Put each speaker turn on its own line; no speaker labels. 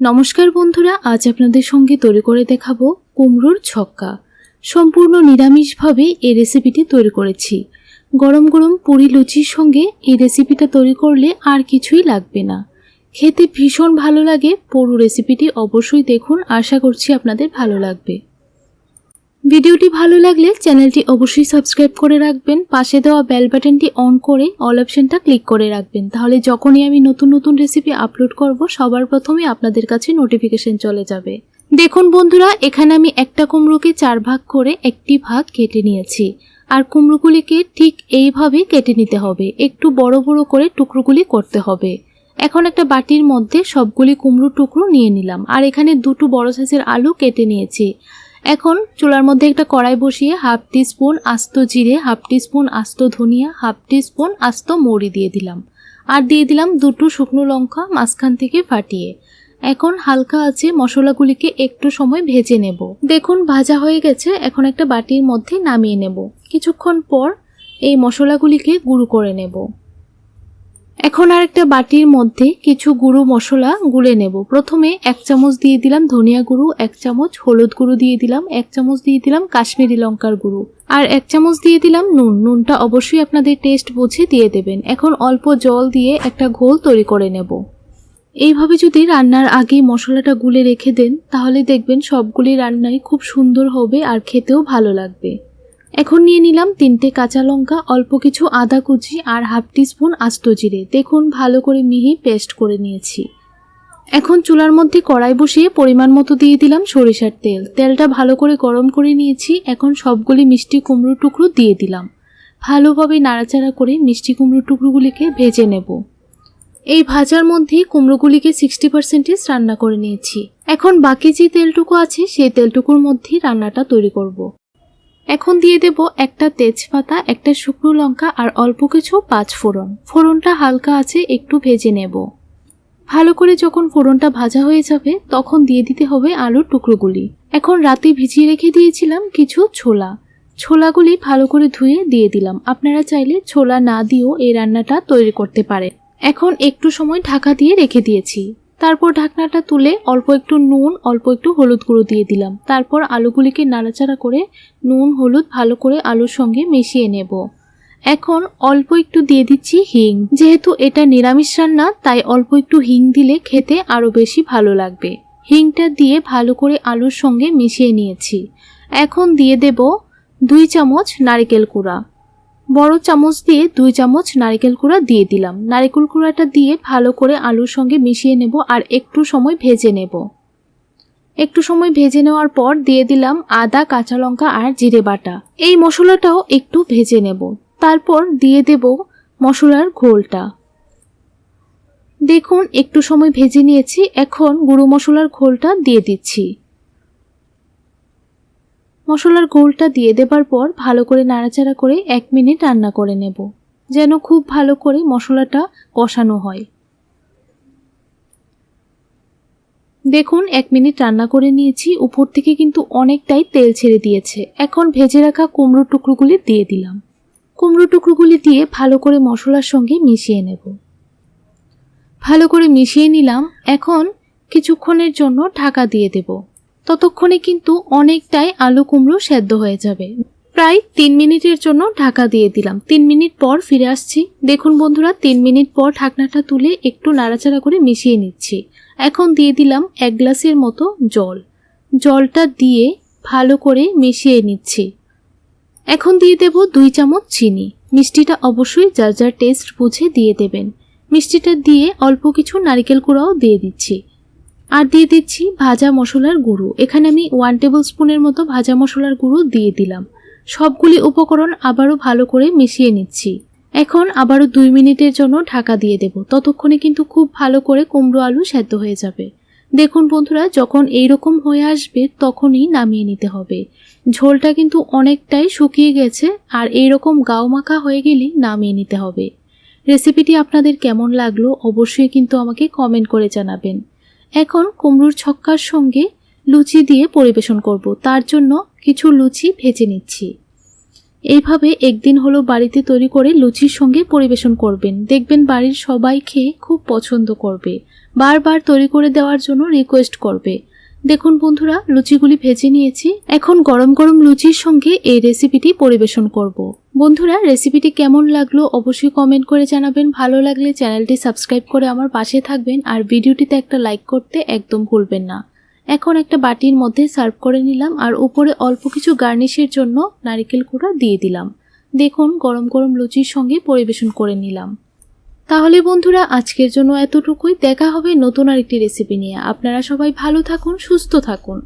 নমস্কার বন্ধুরা, আজ আপনাদের সঙ্গে তৈরি করে দেখাবো কুমড়োর ছক্কা। সম্পূর্ণ নিরামিষভাবে এই রেসিপিটি তৈরি করেছি। গরম গরম পুরি লুচির সঙ্গে এই রেসিপিটা তৈরি করলে আর কিছুই লাগবে না। খেতে ভীষণ ভালো লাগে, পুরো রেসিপিটি অবশ্যই দেখুন। আশা করছি আপনাদের ভালো লাগবে। ভিডিওটি ভালো লাগলে চ্যানেলটি অবশ্যই সাবস্ক্রাইব করে রাখবেন। পাশে দেওয়া বেল বাটনটি অন করে অল অপশনটা ক্লিক করে রাখবেন। তাহলে যখনই আমি নতুন নতুন রেসিপি আপলোড করব, সবার প্রথমে আপনাদের কাছে নোটিফিকেশন চলে যাবে। দেখুন বন্ধুরা, এখানে আমি একটা কুমড়োকে চার ভাগ করে একটি ভাগ কেটে নিয়েছি। আর কুমড়োগুলিকে ঠিক এইভাবে কেটে নিতে হবে। একটু বড় বড় করে টুকরোগুলি করতে হবে। এখন একটা বাটির মধ্যে সবগুলি কুমড়ো টুকরো নিয়ে নিলাম। আর এখানে দুটো বড় সাইজের আলু কেটে নিয়েছি। এখন চুলার মধ্যে একটা কড়াই বসিয়ে হাফ স্পুন আস্ত জিরে, হাফ স্পুন আস্ত ধনিয়া, হাফ স্পুন আস্ত মৌরি দিয়ে দিলাম। আর দিয়ে দিলাম দুটো শুকনো লঙ্কা মাঝখান থেকে ফাটিয়ে। এখন হালকা আছে মশলাগুলিকে একটু সময় ভেজে নেব। দেখুন, ভাজা হয়ে গেছে, এখন একটা বাটির মধ্যে নামিয়ে নেব। কিছুক্ষণ পর এই মশলাগুলিকে গুঁড়ো করে নেব। এখন আর একটা বাটির মধ্যে কিছু গুঁড়ো মশলা গুলে নেব। প্রথমে এক চামচ দিয়ে দিলাম ধনিয়া গুঁড়ো, এক চামচ হলুদ গুঁড়ো দিয়ে দিলাম, এক চামচ দিয়ে দিলাম কাশ্মীরি লঙ্কার গুঁড়ো আর এক চামচ দিয়ে দিলাম নুন। নুনটা অবশ্যই আপনাদের টেস্ট বুঝে দিয়ে দেবেন। এখন অল্প জল দিয়ে একটা ঘোল তৈরি করে নেব। এইভাবে যদি রান্নার আগে মশলাটা গুলে রেখে দেন, তাহলে দেখবেন সবগুলি রান্নাই খুব সুন্দর হবে আর খেতেও ভালো লাগবে। এখন নিয়ে নিলাম তিনটে কাঁচা লঙ্কা, অল্প কিছু আদা কুচি আর হাফ স্পুন আস্ত জিরে। দেখুন, ভালো করে মিহি পেস্ট করে নিয়েছি। এখন চুলার মধ্যে কড়াই বসিয়ে পরিমাণ মতো দিয়ে দিলাম সরিষার তেল। তেলটা ভালো করে গরম করে নিয়েছি, এখন সবগুলি মিষ্টি কুমড়ো টুকরো দিয়ে দিলাম। ভালোভাবে নাড়াচাড়া করে মিষ্টি কুমড়ো টুকরোগুলিকে ভেজে নেব। এই ভাজার মধ্যে কুমড়োগুলিকে সিক্সটি পার্সেন্টেজ রান্না করে নিয়েছি। এখন বাকি যে তেলটুকু আছে, সেই তেলটুকুর মধ্যেই রান্নাটা তৈরি করব। এখন দিয়ে দেব একটা তেজপাতা, একটা শুকনো লঙ্কা আর অল্প কিছু পাঁচ ফোড়ন। ফোড়নটা হালকা আছে, একটু ভেজে নেব। ভালো করে যখন ফোড়নটা ভাজা হয়ে যাবে, তখন দিয়ে দিতে হবে আলুর টুকরোগুলি। এখন রাতে ভিজিয়ে রেখে দিয়েছিলাম কিছু ছোলা। ছোলাগুলি ভালো করে ধুয়ে দিয়ে দিলাম। আপনারা চাইলে ছোলা না দিয়েও এই রান্নাটা তৈরি করতে পারেন। এখন একটু সময় ঢাকা দিয়ে রেখে দিয়েছি। তারপর ঢাকনাটা তুলে অল্প একটু নুন, অল্প একটু হলুদ গুঁড়ো দিয়ে দিলাম। তারপর আলুগুলিকে নাড়াচাড়া করে নুন, হলুদ ভালো করে আলুর সঙ্গে মিশিয়ে নেব। এখন অল্প একটু দিয়ে দিচ্ছি হিং। যেহেতু এটা নিরামিষ রান্না, তাই অল্প একটু হিং দিলে খেতে আরও বেশি ভালো লাগবে। হিংটা দিয়ে ভালো করে আলুর সঙ্গে মিশিয়ে নিয়েছি। এখন দিয়ে দেব দুই চামচ নারিকেল কুড়া। বড় চামচ দিয়ে দুই চামচ নারকেল কুড়া দিয়ে দিলাম। নারকেল কুড়াটা দিয়ে ভালো করে আলুর সঙ্গে মিশিয়ে নেব আর একটু সময় ভেজে নেব। একটু সময় ভেজে নেওয়ার পর দিয়ে দিলাম আদা, কাঁচা লঙ্কা আর জিরে বাটা। এই মশলাটাও একটু ভেজে নেব। তারপর দিয়ে দেব মশলার ঘোলটা। দেখুন, একটু সময় ভেজে নিয়েছি। এখন গুঁড়ো মশলার ঘোলটা দিয়ে দিচ্ছি। মশলার গোলটা দিয়ে দেবার পর ভালো করে নাড়াচাড়া করে এক মিনিট রান্না করে নেব, যেন খুব ভালো করে মশলাটা কষানো হয়। দেখুন, এক মিনিট রান্না করে নিয়েছি, উপর থেকে কিন্তু অনেকটাই তেল ছেড়ে দিয়েছে। এখন ভেজে রাখা কুমড়ো টুকরোগুলি দিয়ে দিলাম। কুমড়ো টুকরোগুলি দিয়ে ভালো করে মশলার সঙ্গে মিশিয়ে নেব। ভালো করে মিশিয়ে নিলাম। এখন কিছুক্ষণের জন্য ঢাকা দিয়ে দেবো। ততক্ষণে কিন্তু অনেকটাই আলু কুমড়ো সেদ্ধ হয়ে যাবে। প্রায় তিন মিনিটের জন্য ঢাকা দিয়ে দিলাম। তিন মিনিট পর ফিরে আসছি। দেখুন বন্ধুরা, তিন মিনিট পর ঢাকনাটা তুলে একটু নাড়াচাড়া করে মিশিয়ে নিচ্ছি। এখন দিয়ে দিলাম এক গ্লাসের মতো জল। জলটা দিয়ে ভালো করে মিশিয়ে নিচ্ছি। এখন দিয়ে দেব দুই চামচ চিনি। মিষ্টিটা অবশ্যই যার যার টেস্ট বুঝে দিয়ে দেবেন। মিষ্টিটা দিয়ে অল্প কিছু নারিকেল কুড়াও দিয়ে দিচ্ছি। আর দিয়ে দিচ্ছি ভাজা মশলার গুঁড়ো। এখানে আমি ওয়ান টেবিল স্পুনের মতো ভাজা মশলার গুঁড়ো দিয়ে দিলাম। সবগুলি উপকরণ আবারও ভালো করে মিশিয়ে নিচ্ছি। এখন আবারও দুই মিনিটের জন্য ঢাকা দিয়ে দেব। ততক্ষণে কিন্তু খুব ভালো করে কুমড়ো আলু সেদ্ধ হয়ে যাবে। দেখুন বন্ধুরা, যখন এইরকম হয়ে আসবে, তখনই নামিয়ে নিতে হবে। ঝোলটা কিন্তু অনেকটাই শুকিয়ে গেছে, আর এইরকম গাও মাখা হয়ে গেলেই নামিয়ে নিতে হবে। রেসিপিটি আপনাদের কেমন লাগল অবশ্যই কিন্তু আমাকে কমেন্ট করে জানাবেন। এখন কুমড়োর ছক্কার সঙ্গে লুচি দিয়ে পরিবেশন করব। তার জন্য কিছু লুচি ভেজে নিচ্ছি। এইভাবে একদিন হলো বাড়িতে তৈরি করে লুচির সঙ্গে পরিবেশন করবেন। দেখবেন বাড়ির সবাই খেয়ে খুব পছন্দ করবে। বারবার তৈরি করে দেওয়ার জন্য রিকোয়েস্ট করবে। দেখুন বন্ধুরা, লুচিগুলি ভেজে নিয়েছি। এখন গরম গরম লুচির সঙ্গে এই রেসিপিটি পরিবেশন করব। বন্ধুরা রেসিপিটি কেমন লাগল অবশ্যই কমেন্ট করে জানাবেন। ভালো লাগলে চ্যানেলটি সাবস্ক্রাইব করে আমার পাশে থাকবেন আর ভিডিওটিতে একটা লাইক করতে একদম ভুলবেন না। এখন একটা বাটির মধ্যে সার্ভ করে নিলাম আর উপরে অল্প কিছু গার্নিশের জন্য নারিকেল কুড়া দিয়ে দিলাম। দেখুন, গরম গরম লুচির সঙ্গে পরিবেশন করে নিলাম। তাহলে বন্ধুরা, আজকের জন্য এতটুকুই। দেখা হবে নতুন আরেকটি রেসিপি নিয়ে। আপনারা সবাই ভালো থাকুন, সুস্থ থাকুন।